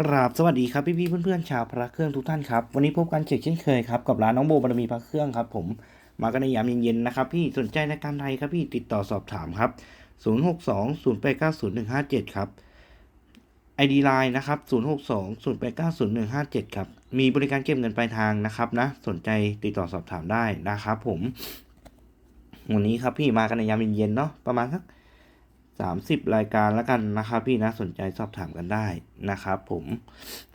กราบสวัสดีครับพี่พี่ๆเพื่อนๆชาวพระเครื่องทุกท่านครับวันนี้พบกันเช่นเคยครับกับร้านน้องโบบารมีพระเครื่องครับผมมากันในยามเย็นๆนะครับพี่สนใจในการใดครับพี่ติดต่อสอบถามครับ 062 089 0157 ครับ ID Line นะครับ062 089 0157 ครับมีบริการเก็บเงินปลายทางนะครับนะสนใจติดต่อสอบถามได้นะครับผมวันนี้ครับพี่มากันในยามเย็นๆเนาะประมาณสัก สามสิบรายการแล้วกันนะครับ พี่นะสนใจสอบถามกันได้นะครับผม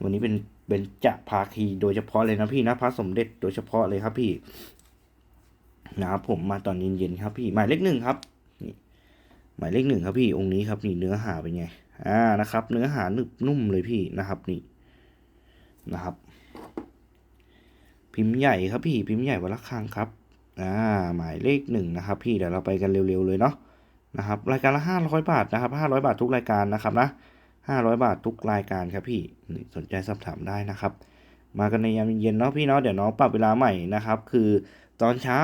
วันนี้เป็นเป็นจะภาคีโดยเฉพาะเลยนะพี่นะพระสมเด็จโดยเฉพาะเลยครับพี่นะครับผมมาตอนเย็นๆครับพี่หมายเลขหนึ่งครับหมายเลขหนึ่งครับพี่องค์นี้ครับนี่เนื้อหาเป็นไงอ่านะครับ เนื้อหาหนึบนุ่มเลยพี่นะครับนี่นะครับ พิมพ์ใหญ่ครับพี่พิมพ์ใหญ่วัดละคังครับอ่าหมายเลขหนึ่งนะครับ พี่เดี๋ยวเราไปกันเร็วๆเลยเนาะ นะครับรายการละห้าร้อยบาทนะครับห้าร้อยบาททุกรายการนะครับนะห้าร้อยบาททุกรายการครับพี่สนใจสอบถามได้นะครับ มากันในยามเย็นเนาะพี่เนาะเดี๋ยวน้องปรับเวลาใหม่นะครับ คือตอนเช้า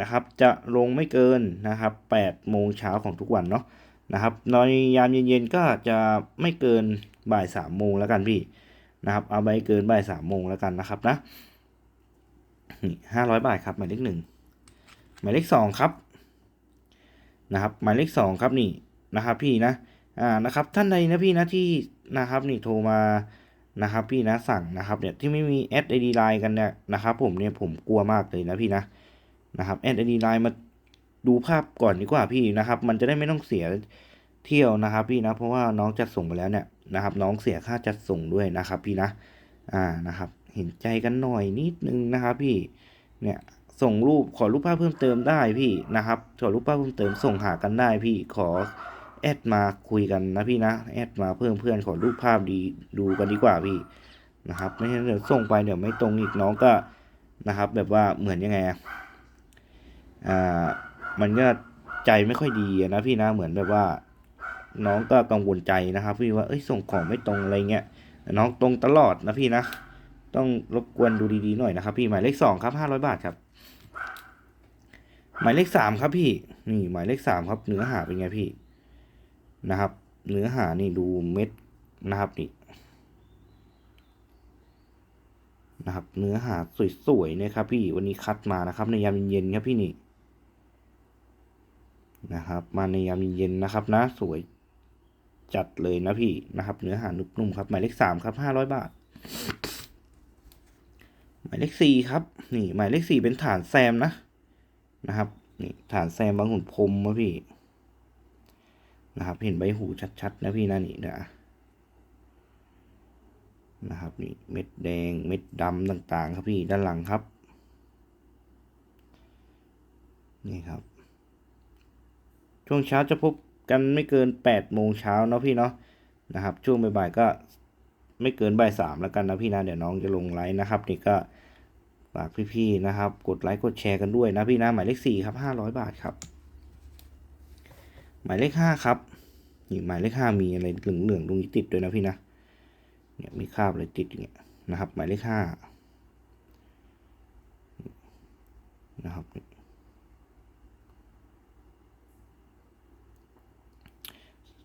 นะครับจะลงไม่เกินนะครับแปดโมงเช้าของทุกวันเนาะนะครับในยามเย็นๆก็จะไม่เกินบ่ายสามโมงแล้วกันพี่นะครับเอาไปเกินบ่ายสามโมงแล้วกันนะครับนะห้าร้อยบาทครับหมายเลขหนึ่งหมายเลขสองครับ นะครับ หมายเลขสองครับนี่นะครับพี่นะอ่านะครับท่านใดนะพี่นะที่นะครับนี่โทรมานะครับพี่นะสั่งนะครับเนี่ยที่ไม่มีแอดไอดีไลน์กันเนี่ยนะครับ ผมเนี่ยผมกลัวมากเลยนะพี่นะนะครับแอดไอดีไลน์มาดูภาพก่อนดีกว่าพี่นะครับ มันจะได้ไม่ต้องเสียเที่ยวนะครับ พี่นะเพราะว่าน้องจัดส่งไปแล้วเนี่ยนะครับ น้องเสียค่าจัดส่งด้วยนะครับ พี่นะอ่านะครับ เห็นใจกันหน่อยนิดนึงนะครับ พี่เนี่ย ส่งรูปขอรูปภาพเพิ่มเติมได้พี่นะครับ ขอรูปภาพเพิ่มเติมส่งหากันได้พี่ขอแอดมาคุยกันนะพี่นะแอดมาเพิ่มเพื่อนขอรูปภาพดีดูกันดีกว่าพี่นะครับ ไม่ใช่เดี๋ยวส่งไปเดี๋ยวไม่ตรงอีกน้องก็นะครับ แบบว่าเหมือนยังไงอ่ามันก็ใจไม่ค่อยดีนะพี่นะเหมือนแบบว่า น้องก็กังวลใจนะครับ พี่ว่าเอ้ยส่งของไม่ตรงอะไรเงี้ยน้องตรงตลอดนะพี่นะ ต้องรบกวนดูดีๆหน่อยนะครับ พี่หมายเลขสองครับห้าร้อยบาทครับ หมายเลขสามครับพี่ นี่หมายเลขสามครับ เนื้อหาเป็นไงพี่นะครับ เนื้อหานี่ดูเม็ดนะครับนี่นะครับ เนื้อหาสวยๆเนี่ยครับ พี่วันนี้คัดมานะครับ ในยามเย็นๆครับพี่นี่นะครับ มาในยามเย็นๆนะครับ นะ สวยจัดเลยนะพี่นะครับ เนื้อหานุ่มๆครับ หมายเลขสามครับห้าร้อยบาท หมายเลขสี่ครับ นี่ หมายเลขสี่เป็นฐานแซมนะ นะครับนี่ฐานแซมบางหุ่นพรมนะพี่นะครับ เห็นใบหูชัดๆนะพี่นะนี่นะนะครับนี่เม็ดแดงเม็ดดำต่างๆ ครับพี่ด้านหลังครับ นี่ครับ ช่วงเช้าจะพบกันไม่เกินแปดโมงเช้าเนาะพี่เนาะนะครับ ช่วงบ่ายๆก็ไม่เกินบ่ายสามแล้วกันนะพี่นะเดี๋ยวน้องจะลงไลน์นะครับ นี่ก็ ฝากพี่ๆนะครับ กดไลค์กดแชร์กันด้วยนะพี่นะหมายเลขสี่ครับห้าร้อยบาทครับ หมายเลขห้าครับนี่หมายเลขห้ามีอะไรเหลืองๆตรงนี้ติดด้วยนะพี่นะเนี่ยมีคราบอะไรติดอย่างเงี้ยนะครับ หมายเลขห้านะครับ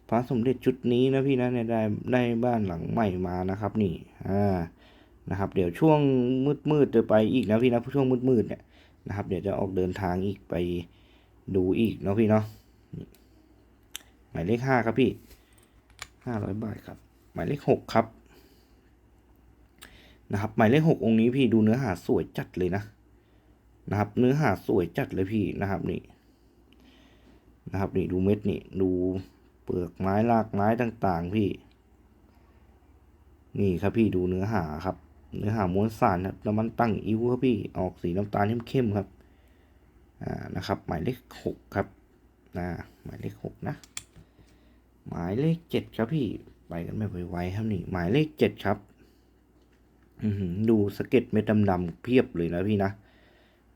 พระสมเด็จชุดนี้นะพี่นะเนี่ยได้ได้บ้านหลังใหม่มานะครับ นี่อ่า นะครับ เดี๋ยวช่วงมืดมืดๆจะไปอีกนะพี่นะช่วงมืดมืดๆเนี่ยนะครับ เดี๋ยวจะออกเดินทางอีกไปดูอีกเนาะพี่เนาะหมายเลขห้าครับพี่ห้าร้อยบาทครับ หมายเลขหกครับนะครับ หมายเลขหกองค์นี้พี่ดูเนื้อหาสวยจัดเลยนะนะครับ เนื้อหาสวยจัดเลยพี่นะครับนี่นะครับนี่ดูเม็ดนี่ดูเปลือกไม้รากไม้ต่าง ๆ พี่ นี่ครับพี่ดูเนื้อหาครับ เนื้อหามวนสารครับแล้วมันตั้งอิ้วครับพี่ออกสีน้ำตาลเข้มๆครับอ่านะครับ หมายเลขหกครับนะหมายเลขหกนะหมายเลขเจ็ดครับพี่ไปกันแบบไวๆครับนี่หมายเลขเจ็ดครับอือหือดูสเก็ดเม็ดดำๆเพียบเลยนะพี่นะ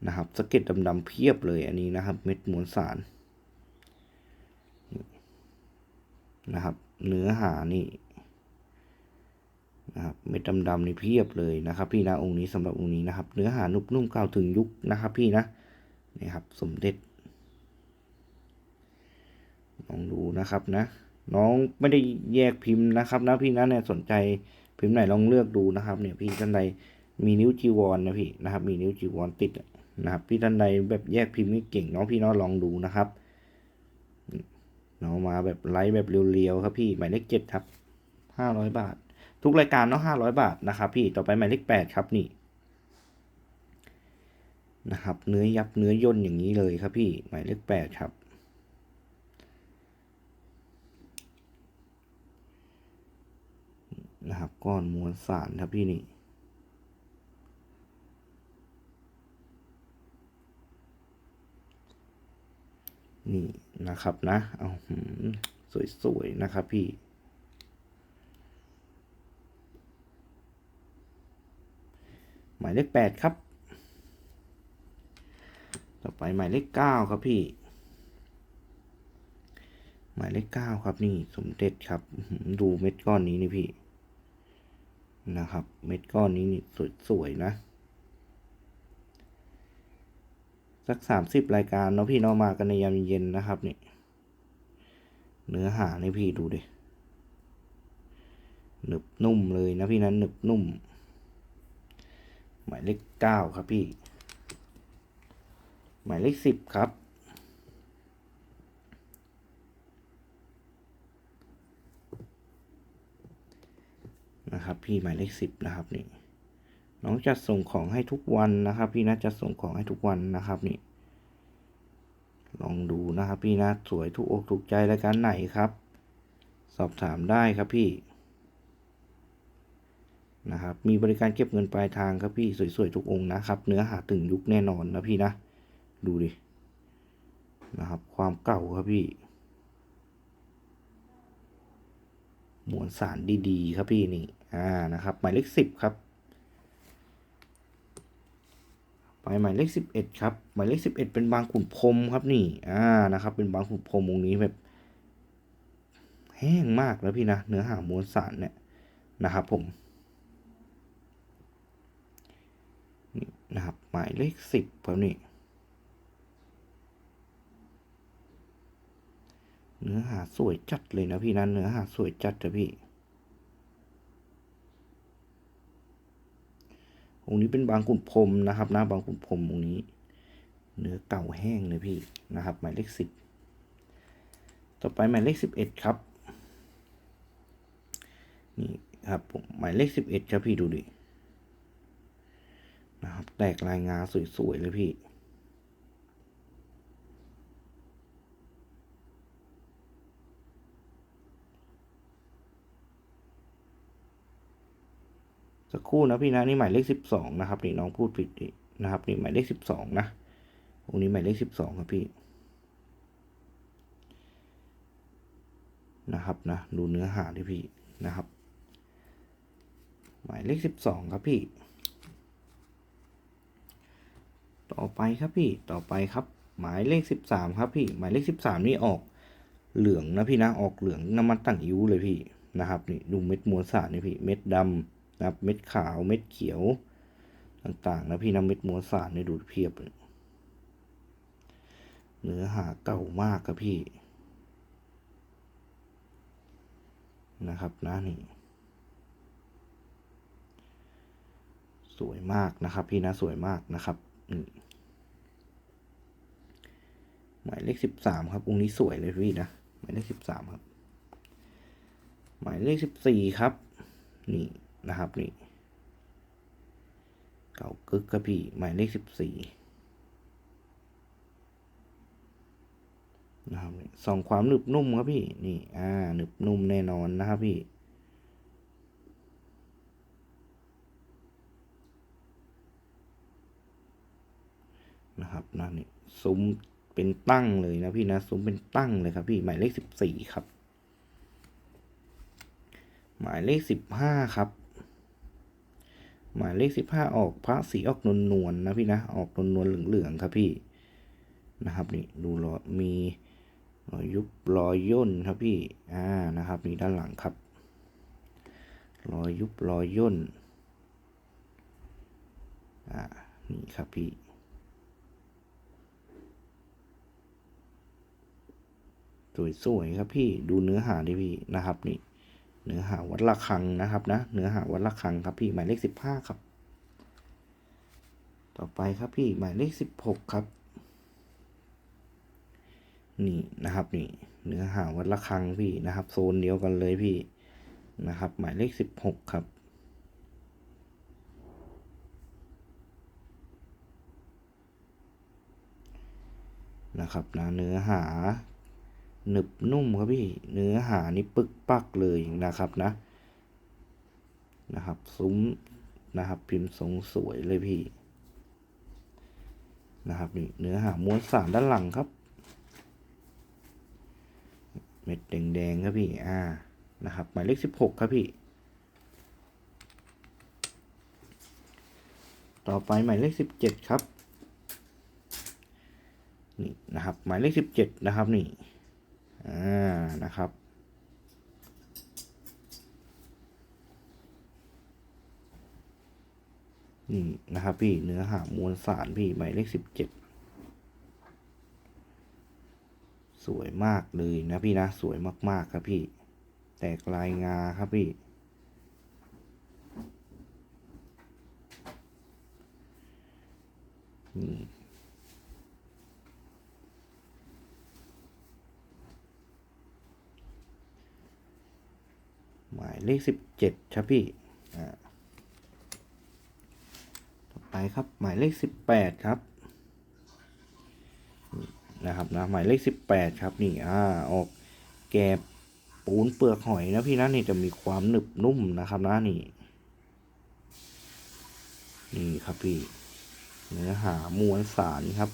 นะครับสเก็ดดำๆเพียบเลยอันนี้นะครับ เม็ดมวนสารนะครับ เนื้อหานี่ นะครับเม็ดดำๆนี่เพียบเลยนะครับ พี่นะองค์นี้สำหรับองค์นี้นะครับ เนื้อหานุ่มนุ่มกล่าวถึงยุคนะครับ พี่นะนี่ครับ สมเด็จลองดูนะครับนะ น้องไม่ได้แยกพิมพ์นะครับนะพี่นะเนี่ยสนใจพิมพ์ไหนลองเลือกดูนะครับ เนี่ยพี่ท่านใดมีนิ้วจีวรนะพี่นะครับ มีนิ้วจีวรติดนะครับ พี่ท่านใดแบบแยกพิมพ์ไม่เก่งน้องพี่น้องลองดูนะครับเนาะมาแบบไลฟ์แบบเรียวๆครับพี่หมายเลขเจ็ดครับห้าร้อยบาท ทุกรายการเนาะห้าร้อยบาทนะครับพี่ต่อไปหมายเลขแปดครับนี่นะครับเนื้อยับเนื้อย่นอย่างนี้เลยครับพี่หมายเลขแปดครับนะครับก้อนมวลสารครับพี่นี่นี่นะครับนะ เอาสวยๆนะครับพี่ หมายเลขแปดครับ ต่อไปหมายเลขเก้าครับพี่ หมายเลขเก้าครับนี่สมเด็จครับ ดูเม็ดก้อนนี้นี่พี่ นะครับ เม็ดก้อนนี้นี่สวยๆนะ สักสามสิบรายการเนาะพี่เนาะมากันในยามเย็นนะครับนี่ เนื้อหานี่พี่ดูดิหนึบนุ่มเลยนะพี่นั้นหนึบนุ่ม หมายเลขเก้าครับพี่ หมายเลขสิบครับ นะครับพี่หมายเลขสิบนะครับนี่น้องจะส่งของให้ทุกวันนะครับ พี่นะจะส่งของให้ทุกวันนะครับนี่ ลองดูนะครับพี่นะสวยถูกอกถูกใจรายการไหนครับ สอบถามได้ครับพี่ นะครับ มีบริการเก็บเงินปลายทางครับพี่สวยๆทุกองค์นะครับ เนื้อหาถึงยุคแน่นอนนะพี่นะ ดูดิ นะครับ ความเก่าครับพี่มวลสารดีๆ ครับพี่นี่ อ่า นะครับ หมายเลขสิบครับ ไปหมายเลขสิบเอ็ดครับ หมายเลขสิบเอ็ดเป็นบางขุนพรมครับนี่ อ่า นะครับ เป็นบางขุนพรมองค์นี้แบบ แห้งมากแล้วพี่นะ เนื้อหามวลสารเนี่ยนะครับผม นะครับ หมายเลขสิบครับนี่เนื้อหาสวยจัดเลยนะพี่นะเนื้อหาสวยจัดนะพี่องค์นี้เป็นบางขุนพรมนะครับนะบางขุนพรมองค์นี้ เนื้อเก่าแห้งเลยพี่นะครับ หมายเลขสิบต่อไปหมายเลขสิบเอ็ดครับนี่ครับผมหมายเลขสิบเอ็ดครับพี่ดูดิ แตกลายงาสวยๆเลยพี่ สักครู่นะพี่นะนี่หมายเลขสิบสองนะครับ นี่น้องพูดผิดนี่นะครับ นี่หมายเลขสิบสองนะองค์นี้หมายเลขสิบสองครับพี่นะครับนะดูเนื้อหาดิพี่นะครับ หมายเลขสิบสองครับพี่ ต่อไปครับพี่ต่อไปครับ หมายเลขสิบสามครับพี่หมายเลขสิบสามนี่ออกเหลืองนะพี่นะออกเหลืองน้ำมันตั้งยิ้วเลยพี่นะครับนี่ดูเม็ดมวลสารนี่พี่เม็ดดำนะครับเม็ดขาวเม็ดเขียวต่างๆนะพี่นะเม็ดมวลสารนี่ดูเพียบเลยเนื้อหาเก่ามากครับพี่นะครับนะนี่สวยมากนะครับพี่นะสวยมากนะครับ หมายเลขสิบสามครับองค์นี้สวยเลยพี่นะหมายเลขสิบสามครับ หมายเลขสิบสี่ครับ นี่นะครับนี่เก่ากึกครับพี่หมายเลขสิบสี่นะครับส่องความหนึบนุ่มครับพี่นี่อ่าหนึบนุ่มแน่นอนนะครับพี่ นะครับนะนี่ซุ้มเป็นตั้งเลยนะพี่นะซุ้มเป็นตั้งเลยครับพี่หมายเลขสิบสี่ครับ หมายเลขสิบห้าครับ หมายเลขสิบห้าออกพระสีออกนวลนวลนะพี่นะออกนวลนวลเหลืองๆครับพี่นะครับนี่ดูรอมีรอยยุบรอยย่นครับพี่อ่านะครับนี่ด้านหลังครับรอยยุบรอยย่นอ่านี่ครับพี่ สวยๆครับพี่ดูเนื้อหาดิพี่นะครับนี่เนื้อหาวัดระฆังนะครับนะเนื้อหาวัดระฆังครับพี่หมายเลขสิบห้าครับ ต่อไปครับพี่หมายเลขสิบหกครับ นี่นะครับนี่เนื้อหาวัดระฆังพี่นะครับ โซนเดียวกันเลยพี่นะครับ หมายเลขสิบหกครับนะครับนะเนื้อหา หนึบนุ่มครับพี่เนื้อหานี่ปึกปักเลยนะครับนะ นะครับซุ้มนะครับพิมพ์ทรงสวยเลยพี่ นะครับนี่เนื้อหาม้วลสารด้านหลังครับ เม็ดแดงๆครับพี่อ่านะครับหมายเลขสิบหกครับพี่ ต่อไปหมายเลขสิบเจ็ดครับนี่นะครับหมายเลขสิบเจ็ดนะครับนี่ อ่านะครับ นี่นะครับพี่เนื้อหามวลสารพี่หมายเลขสิบเจ็ดสวยมากเลยนะพี่นะ สวยมาก ๆ ครับพี่ แตกลายงาครับพี่นี่ หมายเลขสิบเจ็ดครับพี่อ่าต่อไปครับหมายเลขสิบแปดครับนะครับนะหมายเลขสิบแปดครับนี่อ่าออกแกบปูนเปลือกหอยนะพี่นะนี่จะมีความหนึบนุ่มนะครับนะนี่นี่ครับพี่เนื้อหามวลสารครับ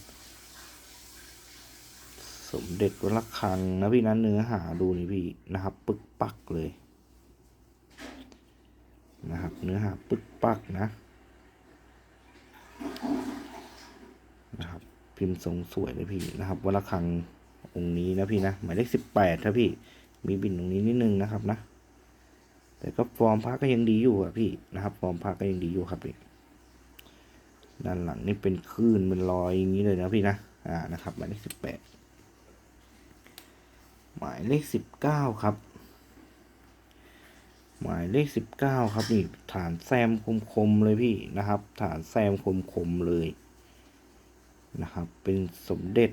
สมเด็จวัดระฆังนะพี่นะเนื้อหาดูนี่พี่นะครับ ปึกปักเลย นะครับ เนื้อหาปึกปักนะนะครับ พิมพ์ทรงสวยเลยพี่นะครับวัดระฆังองค์นี้นะพี่นะหมายเลขสิบแปดครับพี่ มีบินตรงนี้นิดนึงนะครับนะ แต่ก็ฟอร์มพระก็ยังดีอยู่อะพี่นะครับ ฟอร์มพระก็ยังดีอยู่ครับพี่ด้านหลังนี่เป็นคลื่นเป็นรอยอย่างนี้เลยนะพี่นะ อ่านะครับ หมายเลขสิบแปดหมายเลขสิบเก้าครับ หมายเลขสิบเก้าครับนี่ฐานแซมคมๆเลยพี่นะครับ ฐานแซมคมๆเลยนะครับ เป็นสมเด็จ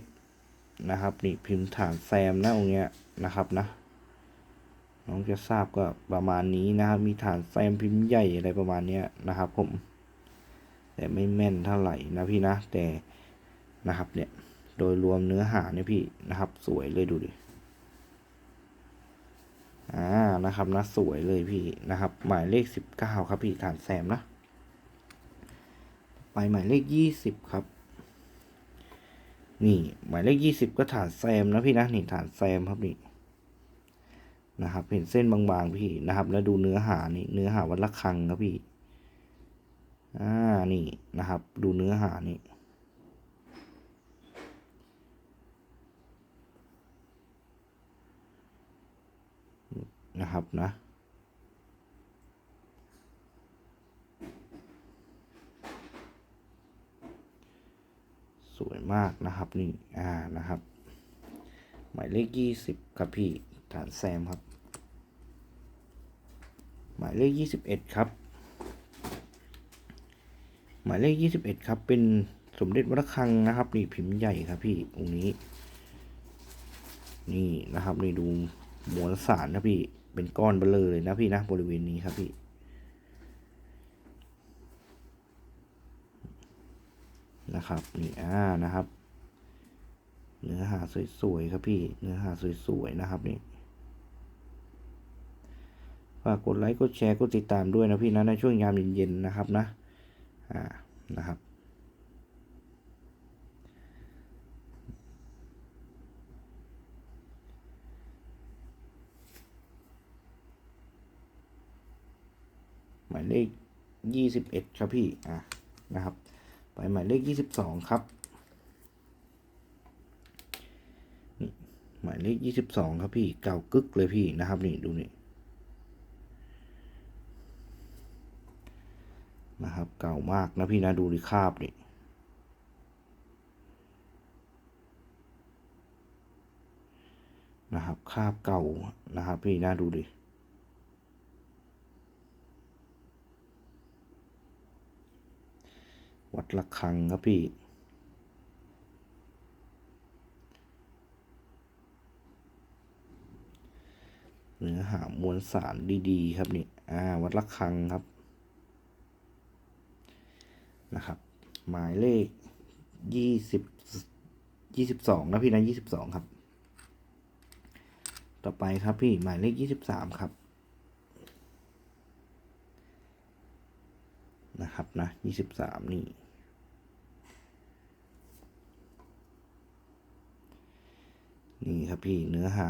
นะครับนี่พิมพ์ฐานแซมนะองเนี้ยนะครับนะน้องจะทราบก็ประมาณนี้นะครับ มีฐานแซมพิมพ์ใหญ่อะไรประมาณเนี้ยนะครับ ผม แต่ไม่แม่นเท่าไหร่นะพี่นะแต่นะครับเนี่ยโดยรวมเนื้อหาเนี่ยพี่นะครับ สวยเลยดูดิ อ่านะครับนะสวยเลยพี่นะครับ หมายเลขสิบเก้าครับพี่ฐานแซมนะ ไปหมายเลขยี่สิบครับ นี่หมายเลขยี่สิบก็ฐานแซมนะพี่นะนี่ฐานแซมครับนี่นะครับเห็นเส้นบางๆพี่นะครับ แล้วดูเนื้อหานี่เนื้อหาวัดระฆังครับพี่อ่านี่นะครับ ดูเนื้อหานี่ นะครับนะสวยมากนะครับนี่อ่านะครับ หมายเลขยี่สิบครับพี่ฐานแซมครับ หมายเลขยี่สิบเอ็ดครับ หมายเลขยี่สิบเอ็ดครับ เป็นสมเด็จวัดระฆังนะครับ นี่พิมพ์ใหญ่ครับพี่องค์นี้ นี่นะครับนี่ดูมวลสารนะพี่ เป็นก้อนเบลอเลยนะพี่นะบริเวณนี้ครับพี่ นะครับนี่อ่านะครับ เนื้อหาสวยๆครับพี่ เนื้อหาสวยๆนะครับนี่ฝากกดไลค์กดแชร์กดติดตามด้วยนะพี่นะในช่วงยามเย็นๆนะครับนะอ่านะครับายเลขยี่สิบเอ็ดครับพี่ อะ นะครับ ไปหมายเลขยี่สิบสองครับนี่หมายเลขยี่สิบสองครับพี่ เก่ากึกเลยพี่นะครับนี่ดูนี่ นะครับ เก่ามากนะพี่นะดูดิคาบนี่นะครับคาบเก่านะครับพี่นะดูดิ วัดระฆังครับพี่ เนื้อหามวลสารดีๆ ครับนี่ อ่า วัดระฆังครับ นะครับ หมายเลขยี่สิบยี่สิบสองนะพี่นะยี่สิบสองครับ ต่อไปครับพี่ หมายเลขยี่สิบสามครับนะครับนะยี่สิบสามนี่ นี่ครับพี่เนื้อหา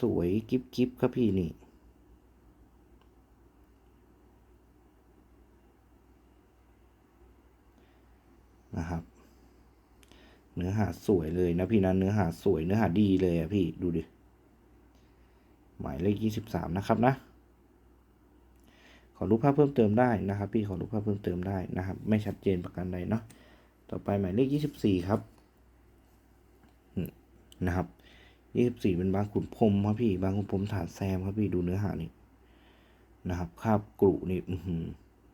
สวยๆกิ๊บๆครับพี่นี่นะครับ เนื้อหาสวยเลยนะพี่นะเนื้อหาสวยเนื้อหาดีเลยอะพี่ดูดิหมายเลขยี่สิบสามนะครับนะ ขอรูปภาพเพิ่มเติมได้นะครับ พี่ขอรูปภาพเพิ่มเติมได้นะครับ ไม่ชัดเจนประการใดเนาะต่อไปหมายเลขยี่สิบสี่ครับนะครับ ยี่สิบสี่เป็นบางขุนพรมครับพี่ บางขุนพรมฐานแซมครับพี่ดูเนื้อหานี่นะครับคาบกรุนี่อื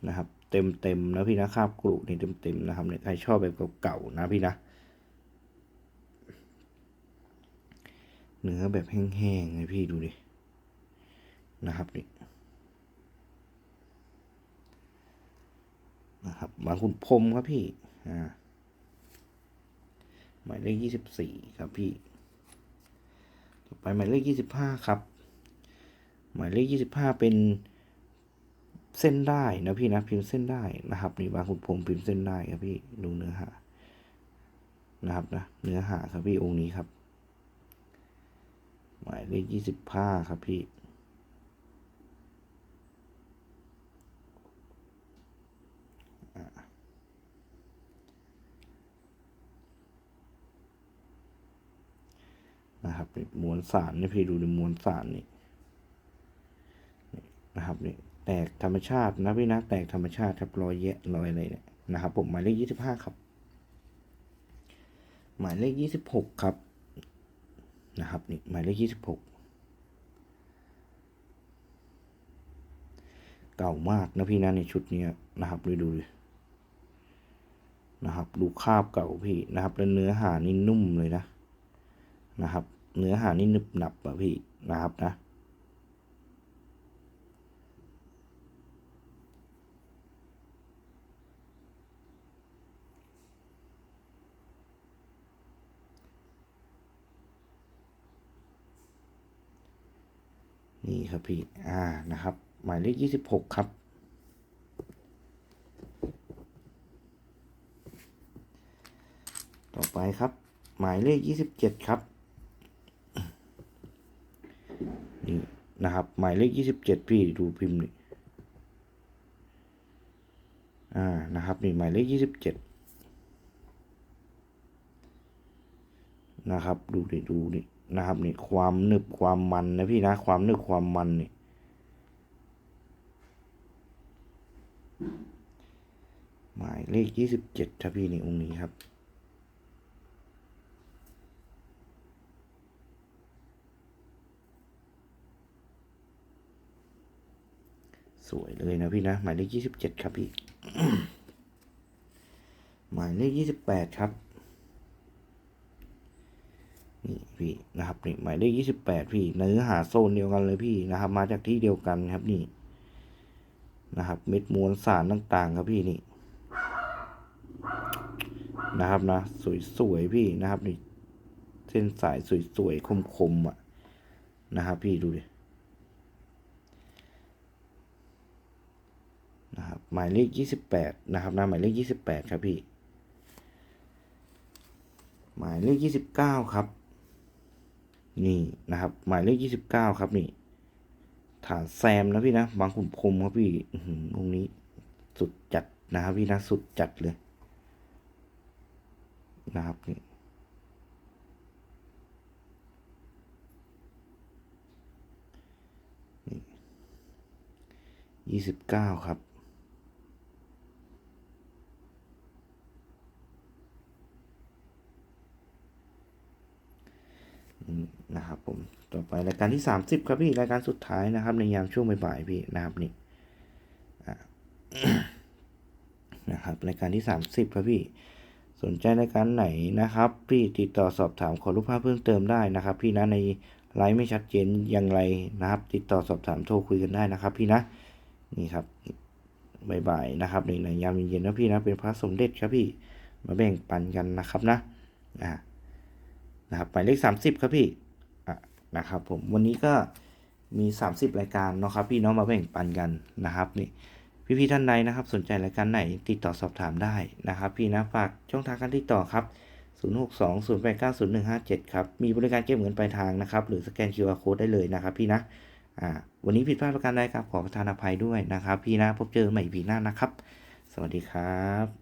นะครับ เต็มเต็มนะพี่นะคาบกรุนี่เต็มเต็มนะครับเนี่ยใครชอบแบบเก่าๆนะพี่นะเนื้อแบบแห้งๆเลยพี่ดูดินะครับนี่นะครับบางขุนพรมครับพี่อ่าหมายเลขยี่สิบสี่ครับพี่ ต่อไปหมายเลขยี่สิบห้าครับ หมายเลขยี่สิบห้าเป็นเส้นได้นะพี่นะพิมพ์เส้นได้นะครับนี่บางขุนพรหมพิมพ์เส้นได้ครับพี่ดูเนื้อหานะครับนะเนื้อหาครับพี่องค์นี้ครับ หมายเลขยี่สิบห้าครับพี่ นะครับนี่มวล สารนี่พี่ดูในมวลสารนี่นะครับนี่แตกธรรมชาตินะพี่นะแตกธรรมชาติครับรอยแยะรอยอะไรเนี่ยนะครับ ผมหมายเลขยี่สิบห้าครับ หมายเลขยี่สิบหกครับนะครับนี่หมายเลขยี่สิบหกเก่ามากนะพี่นะในชุดเนี้ยนะครับดูดูนะครับ ดูคราบเก่าพี่นะครับ แล้วเนื้อหานี่นุ่มเลยนะนะครับ เนื้อหานี่หนึบหนับอะพี่นะครับนะ นี่ครับพี่ อ่านะครับ หมายเลขยี่สิบหกครับต่อไปครับ หมายเลขยี่สิบเจ็ดครับ นี่นะครับ หมายเลขยี่สิบเจ็ดพี่ดูพิมพ์นี่อ่านะครับนี่หมายเลขยี่สิบเจ็ดนะครับ ดูดิดูนี่นะครับนี่ความหนึบความมันนะพี่นะความหนึบความมันนี่หมายเลขยี่สิบเจ็ดครับพี่นี่องค์นี้ครับ สวยเลยนะพี่นะ หมายเลขยี่สิบเจ็ดครับพี่ หมายเลขยี่สิบแปดครับ นี่พี่นะครับนี่หมายเลขยี่สิบแปดพี่เนื้อหาโซนเดียวกันเลยพี่นะครับ มาจากที่เดียวกันครับนี่นะครับ เม็ดมวลสารต่าง ๆ ครับพี่นี่ นะครับนะ สวยๆพี่นะครับนี่เส้นสายสวยๆคมๆอะนะครับพี่ดูดิ นะครับ หมายเลขยี่สิบแปดนะครับนะหมายเลขยี่สิบแปดครับพี่ หมายเลขยี่สิบเก้าครับ นี่นะครับ หมายเลขยี่สิบเก้าครับนี่ ฐานแซมนะพี่นะ บางขุนพรมครับพี่อื้อหือองนี้สุดจัดนะครับพี่นะ สุดจัดเลย นะครับนี่ยี่สิบเก้าครับ นะครับผมต่อไปรายการที่สามสิบครับพี่รายการสุดท้ายนะครับ ในยามช่วงบ่ายๆพี่นะครับนี่นะครับรายการที่ 30 ครับพี่ สนใจรายการไหนนะครับ พี่ติดต่อสอบถามขอรูปภาพเพิ่มเติมได้นะครับ พี่นะในไลฟ์ไม่ชัดเจนอย่างไรนะครับ ติดต่อสอบถามโทรคุยกันได้นะครับ พี่นะนี่ครับบ่ายๆนะครับในในยามเย็นๆนะพี่นะเป็นพระสมเด็จครับพี่มาแบ่งปันกันนะครับนะอ่า นะครับหมายเลข 30 ครับพี่อะนะครับผมวันนี้ก็มี 30 รายการเนาะครับพี่เน้องมาแบ่งปันกันนะครับนี่พี่ๆท่านใดนะครับ สนใจรายการไหนติดต่อสอบถามได้นะครับ พี่นะฝากช่องทางการติดต่อครับ 0620890157 ครับ มีบริการเก็บเงินปลายทางนะครับ หรือสแกน QR Code ได้เลยนะครับ พี่นะอ่าวันนี้ผิดพลาดประการใดครับขอประทานอภัยด้วยนะครับ พี่นะพบเจอใหม่พีหน้านะครับ สวัสดีครับ